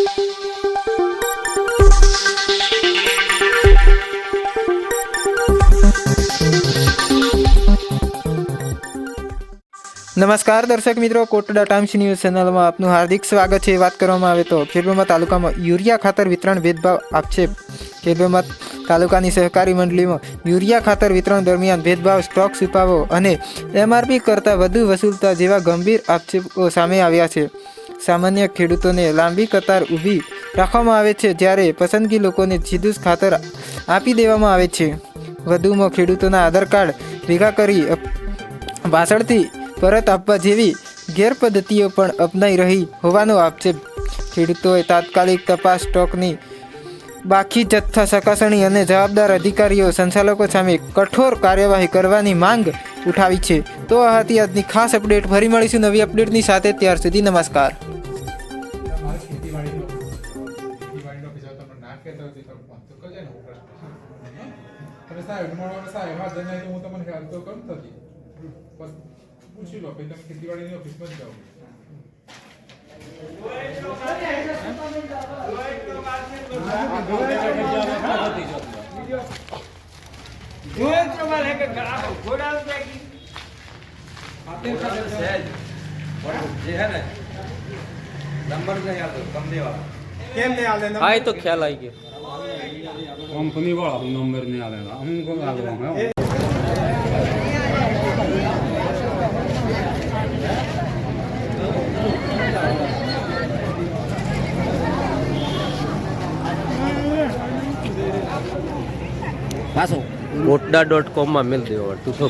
નમસ્કાર દર્શક મિત્રો કોટડા ટાઈમ્સ ન્યૂઝ ચેનલમાં આપનું હાર્દિક સ્વાગત છે. વાત કરવામાં આવે તો ખેડબ્રહ્મા તાલુકામાં યુરિયા ખાતર વિતરણ ભેદભાવ આક્ષેપ ખેડબ્રહ્મા તાલુકાની સહકારી મંડળીમાં યુરિયા ખાતર વિતરણ દરમિયાન ભેદભાવ સ્ટોક છુપાવો અને એમઆરપી કરતાં વધુ વસૂલતા જેવા ગંભીર આક્ષેપો સામે આવ્યા છે. સામાન્ય ખેડૂતોને લાંબી કતાર ઊભી રાખવામાં આવે છે, જ્યારે પસંદગી લોકોને સીધું જ ખાતર આપી દેવામાં આવે છે. વધુમાં ખેડૂતોના આધાર કાર્ડ ભેગા કરી ભાષણથી પરત આપવા જેવી ગેરપદ્ધતિઓ પણ અપનાઈ રહી હોવાનો આક્ષેપ ખેડૂતોએ તાત્કાલિક તપાસ સ્ટોકની બાકી જથ્થા ચકાસણી અને જવાબદાર અધિકારીઓ સંચાલકો સામે કઠોર કાર્યવાહી કરવાની માંગ ઉઠાવી છે. તો આ હતી આજની ખાસ અપડેટ ફરી મળીશું નવી અપડેટની સાથે. ત્યાર સુધી નમસ્કાર. પૂછી લો તમે ખેતીવાડીની ઓફિસમાં જ જાઓ સુરેન્દ્રમાં રહે કે ઘણા ઘોડા આય તો ખ્યાલ આવી ગયો. કંપની વાળા નંબર નહીં આવેલા અમુક આગળ પાછું. કોટડા ડોટ કોમમાં મેલ દેવો ટુ